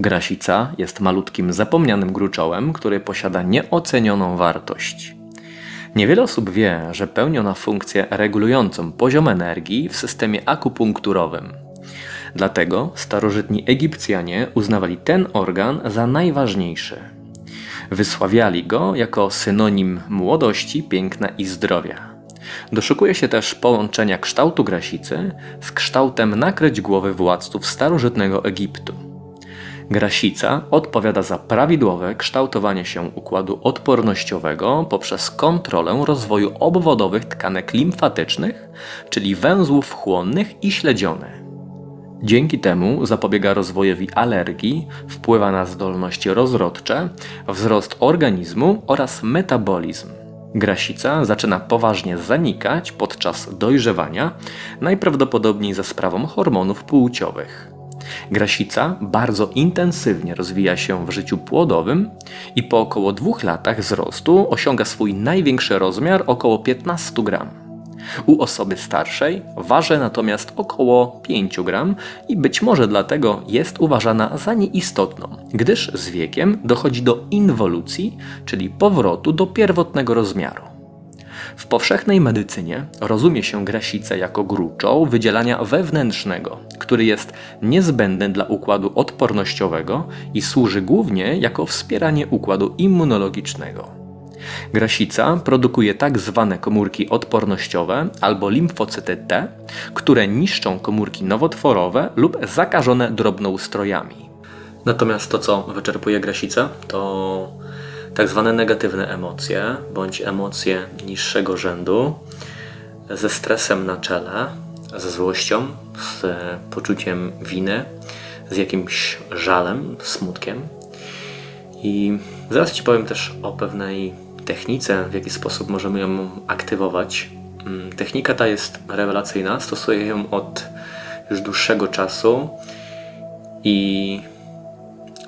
Grasica jest malutkim zapomnianym gruczołem, który posiada nieocenioną wartość. Niewiele osób wie, że pełni ona funkcję regulującą poziom energii w systemie akupunkturowym. Dlatego starożytni Egipcjanie uznawali ten organ za najważniejszy. Wysławiali go jako synonim młodości, piękna i zdrowia. Doszukuje się też połączenia kształtu grasicy z kształtem nakryć głowy władców starożytnego Egiptu. Grasica odpowiada za prawidłowe kształtowanie się układu odpornościowego poprzez kontrolę rozwoju obwodowych tkanek limfatycznych, czyli węzłów chłonnych i śledziony. Dzięki temu zapobiega rozwojowi alergii, wpływa na zdolności rozrodcze, wzrost organizmu oraz metabolizm. Grasica zaczyna poważnie zanikać podczas dojrzewania, najprawdopodobniej za sprawą hormonów płciowych. Grasica bardzo intensywnie rozwija się w życiu płodowym i po około dwóch latach wzrostu osiąga swój największy rozmiar około 15 gram. U osoby starszej waży natomiast około 5 gram i być może dlatego jest uważana za nieistotną, gdyż z wiekiem dochodzi do inwolucji, czyli powrotu do pierwotnego rozmiaru. W powszechnej medycynie rozumie się grasicę jako gruczoł wydzielania wewnętrznego, który jest niezbędny dla układu odpornościowego i służy głównie jako wspieranie układu immunologicznego. Grasica produkuje tak zwane komórki odpornościowe albo limfocyty T, które niszczą komórki nowotworowe lub zakażone drobnoustrojami. Natomiast to, co wyczerpuje grasicę, to tak zwane negatywne emocje bądź emocje niższego rzędu ze stresem na czele, ze złością, z poczuciem winy, z jakimś żalem, smutkiem. I zaraz Ci powiem też o pewnej technice, w jaki sposób możemy ją aktywować. Mm, technika ta jest rewelacyjna, stosuję ją od już dłuższego czasu i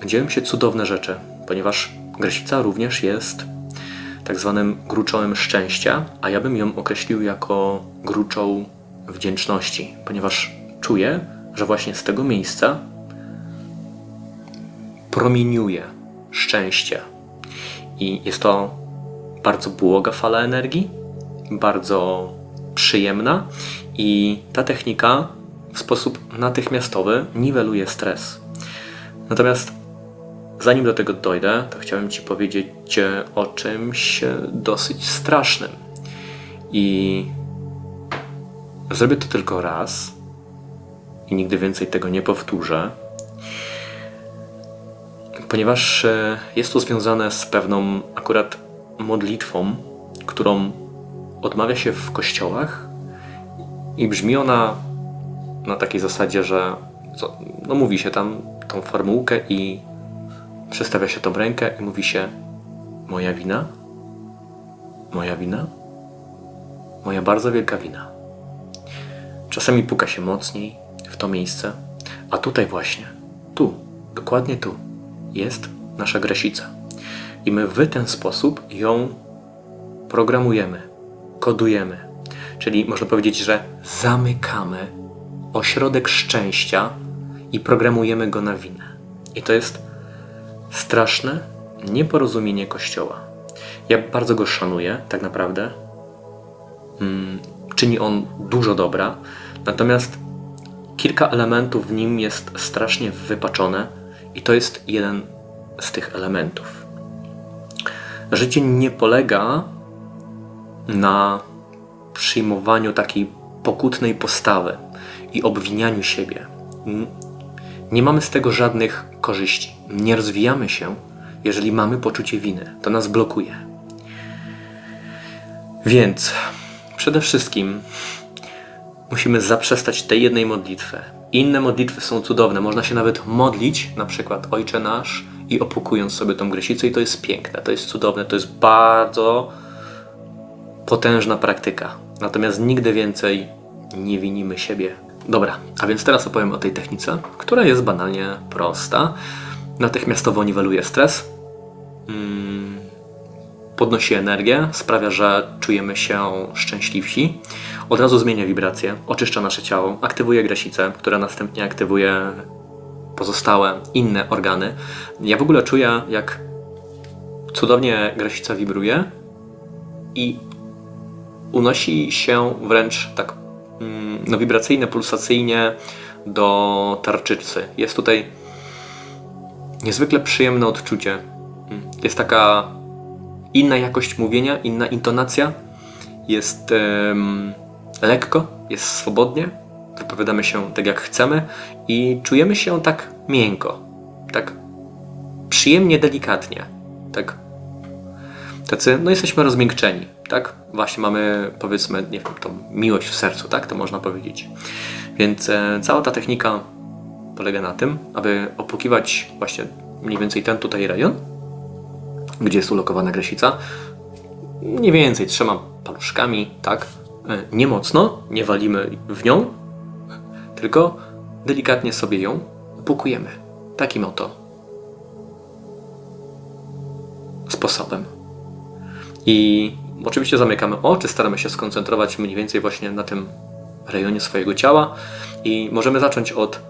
dzieją się cudowne rzeczy, ponieważ grasica również jest tak zwanym gruczołem szczęścia, a ja bym ją określił jako gruczoł wdzięczności, ponieważ czuję, że właśnie z tego miejsca promieniuje szczęście. I jest to bardzo błoga fala energii, bardzo przyjemna i ta technika w sposób natychmiastowy niweluje stres. Natomiast zanim do tego dojdę, to chciałem Ci powiedzieć o czymś dosyć strasznym. I zrobię to tylko raz i nigdy więcej tego nie powtórzę, ponieważ e, jest to związane z pewną akurat modlitwą, którą odmawia się w kościołach i brzmi ona na takiej zasadzie, że no mówi się tam tą formułkę i przestawia się tą rękę i mówi się moja wina, moja wina, moja bardzo wielka wina. Czasami puka się mocniej w to miejsce, a tutaj właśnie, tu, dokładnie tu, jest nasza grasica. I my w ten sposób ją programujemy, kodujemy. Czyli można powiedzieć, że zamykamy ośrodek szczęścia i programujemy go na winę. I to jest straszne nieporozumienie Kościoła. Ja bardzo go szanuję, tak naprawdę. Hmm, czyni on dużo dobra, natomiast kilka elementów w nim jest strasznie wypaczone, i to jest jeden z tych elementów. Życie nie polega na przyjmowaniu takiej pokutnej postawy i obwinianiu siebie. Nie mamy z tego żadnych korzyści. Nie rozwijamy się, jeżeli mamy poczucie winy. To nas blokuje. Więc przede wszystkim musimy zaprzestać tej jednej modlitwy. Inne modlitwy są cudowne. Można się nawet modlić, na przykład Ojcze Nasz, i opukując sobie tą gresicę, i to jest piękne, to jest cudowne, to jest bardzo potężna praktyka. Natomiast nigdy więcej nie winimy siebie. Dobra, a więc teraz opowiem o tej technice, która jest banalnie prosta. Natychmiastowo niweluje stres, mm, podnosi energię, sprawia, że czujemy się szczęśliwsi. Od razu zmienia wibrację, oczyszcza nasze ciało, aktywuje grasicę, która następnie aktywuje pozostałe inne organy. Ja w ogóle czuję, jak cudownie grasica wibruje i unosi się wręcz tak no, wibracyjnie, pulsacyjnie do tarczycy. Jest tutaj niezwykle przyjemne odczucie. Mm, Jest taka inna jakość mówienia, inna intonacja. Jest em, lekko, jest swobodnie. Wypowiadamy się tak jak chcemy i czujemy się tak miękko, tak przyjemnie, delikatnie. Tak tacy, no jesteśmy rozmiękczeni, tak? Właśnie mamy, powiedzmy, nie wiem, tą miłość w sercu, tak? To można powiedzieć. Więc e, cała ta technika polega na tym, aby opłukiwać właśnie mniej więcej ten tutaj rejon, gdzie jest ulokowana gresica, mniej więcej trzema paluszkami, tak? E, Nie mocno, nie walimy w nią, tylko delikatnie sobie ją opłukujemy. Takim oto sposobem. I oczywiście zamykamy oczy, staramy się skoncentrować mniej więcej właśnie na tym rejonie swojego ciała i możemy zacząć od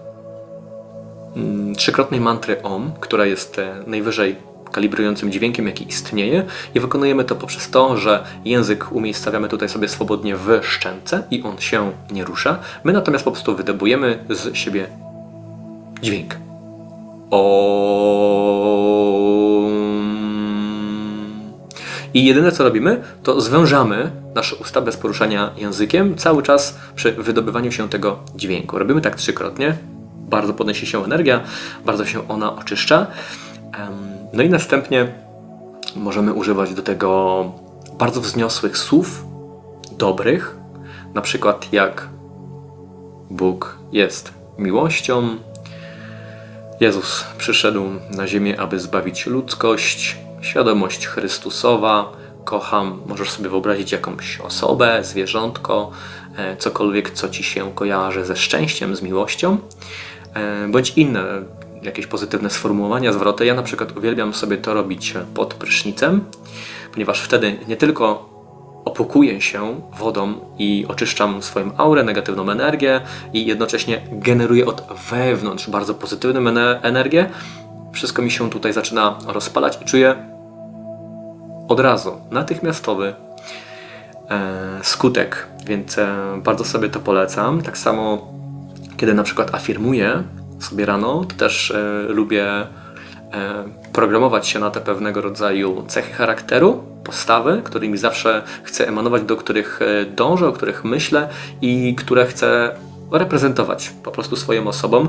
mm, trzykrotnej mantry OM, która jest e, najwyżej kalibrującym dźwiękiem, jaki istnieje i wykonujemy to poprzez to, że język umiejscawiamy tutaj sobie swobodnie w szczęce i on się nie rusza. My natomiast po prostu wydobujemy z siebie dźwięk. Om. I jedyne co robimy, to zwężamy nasze usta bez poruszania językiem cały czas przy wydobywaniu się tego dźwięku. Robimy tak trzykrotnie. Bardzo podnosi się energia, bardzo się ona oczyszcza. No i następnie możemy używać do tego bardzo wzniosłych słów, dobrych, na przykład jak Bóg jest miłością, Jezus przyszedł na ziemię, aby zbawić ludzkość, świadomość Chrystusowa, kocham, możesz sobie wyobrazić jakąś osobę, zwierzątko, e, cokolwiek, co ci się kojarzy ze szczęściem, z miłością, e, bądź inne jakieś pozytywne sformułowania, zwroty. Ja na przykład uwielbiam sobie to robić pod prysznicem, ponieważ wtedy nie tylko opłukuję się wodą i oczyszczam swoją aurę, negatywną energię i jednocześnie generuję od wewnątrz bardzo pozytywną ene- energię. Wszystko mi się tutaj zaczyna rozpalać i czuję od razu, natychmiastowy e, skutek, więc e, bardzo sobie to polecam. Tak samo, kiedy na przykład afirmuję sobie rano, to też e, lubię programować się na te pewnego rodzaju cechy charakteru, postawy, którymi zawsze chcę emanować, do których dążę, o których myślę i które chcę reprezentować po prostu swoją osobą.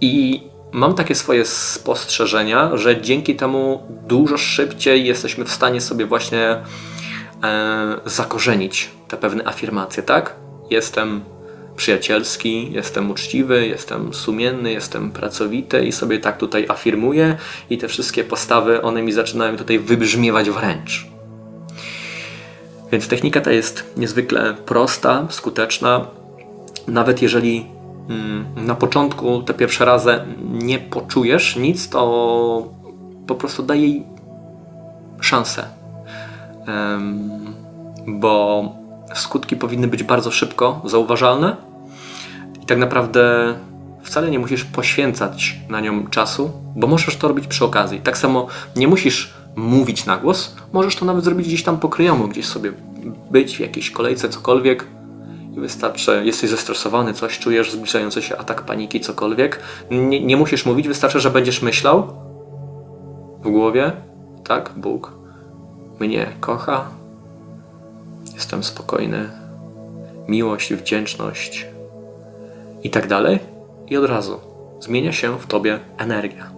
I mam takie swoje spostrzeżenia, że dzięki temu dużo szybciej jesteśmy w stanie sobie właśnie e, zakorzenić te pewne afirmacje, tak? Jestem przyjacielski, jestem uczciwy, jestem sumienny, jestem pracowity i sobie tak tutaj afirmuję i te wszystkie postawy, one mi zaczynają tutaj wybrzmiewać wręcz. Więc technika ta jest niezwykle prosta, skuteczna. Nawet jeżeli na początku te pierwsze razy nie poczujesz nic, to po prostu daj jej szansę. Bo skutki powinny być bardzo szybko zauważalne i tak naprawdę wcale nie musisz poświęcać na nią czasu, bo możesz to robić przy okazji. Tak samo nie musisz mówić na głos, możesz to nawet zrobić gdzieś tam pokryjomu, gdzieś sobie być w jakiejś kolejce, cokolwiek wystarczy, jesteś zestresowany, coś czujesz, zbliżający się atak paniki, cokolwiek. Nie, nie musisz mówić, wystarczy, że będziesz myślał w głowie, tak, Bóg mnie kocha, jestem spokojny, miłość, wdzięczność i tak dalej. I od razu zmienia się w tobie energia.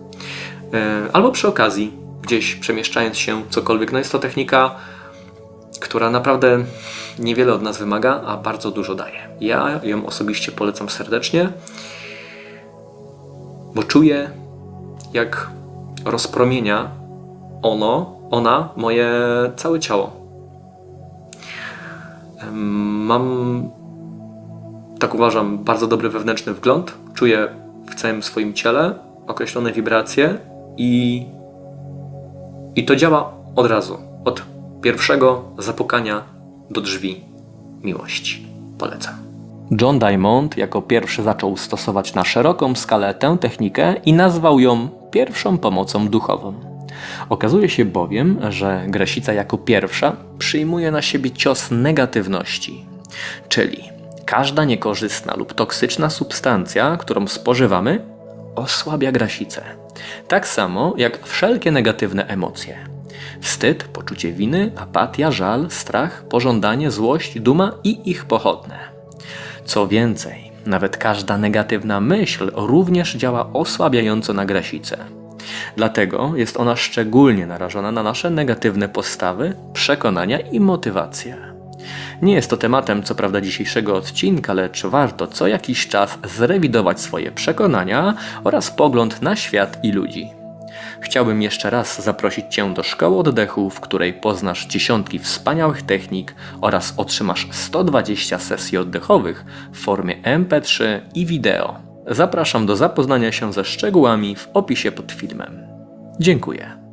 E, Albo przy okazji, gdzieś przemieszczając się cokolwiek, no jest to technika, która naprawdę niewiele od nas wymaga, a bardzo dużo daje. Ja ją osobiście polecam serdecznie, bo czuję, jak rozpromienia ono, ona moje całe ciało. Mam, tak uważam, bardzo dobry wewnętrzny wgląd. Czuję w całym swoim ciele określone wibracje i, i to działa od razu, od pierwszego zapukania do drzwi miłości. Polecam. John Diamond jako pierwszy zaczął stosować na szeroką skalę tę technikę i nazwał ją pierwszą pomocą duchową. Okazuje się bowiem, że grasica jako pierwsza przyjmuje na siebie cios negatywności, czyli każda niekorzystna lub toksyczna substancja, którą spożywamy, osłabia grasicę. Tak samo jak wszelkie negatywne emocje. Wstyd, poczucie winy, apatia, żal, strach, pożądanie, złość, duma i ich pochodne. Co więcej, nawet każda negatywna myśl również działa osłabiająco na grasicę. Dlatego jest ona szczególnie narażona na nasze negatywne postawy, przekonania i motywacje. Nie jest to tematem, co prawda, dzisiejszego odcinka, lecz warto co jakiś czas zrewidować swoje przekonania oraz pogląd na świat i ludzi. Chciałbym jeszcze raz zaprosić Cię do szkoły oddechu, w której poznasz dziesiątki wspaniałych technik oraz otrzymasz 120 sesji oddechowych w formie MP3 i wideo. Zapraszam do zapoznania się ze szczegółami w opisie pod filmem. Dziękuję.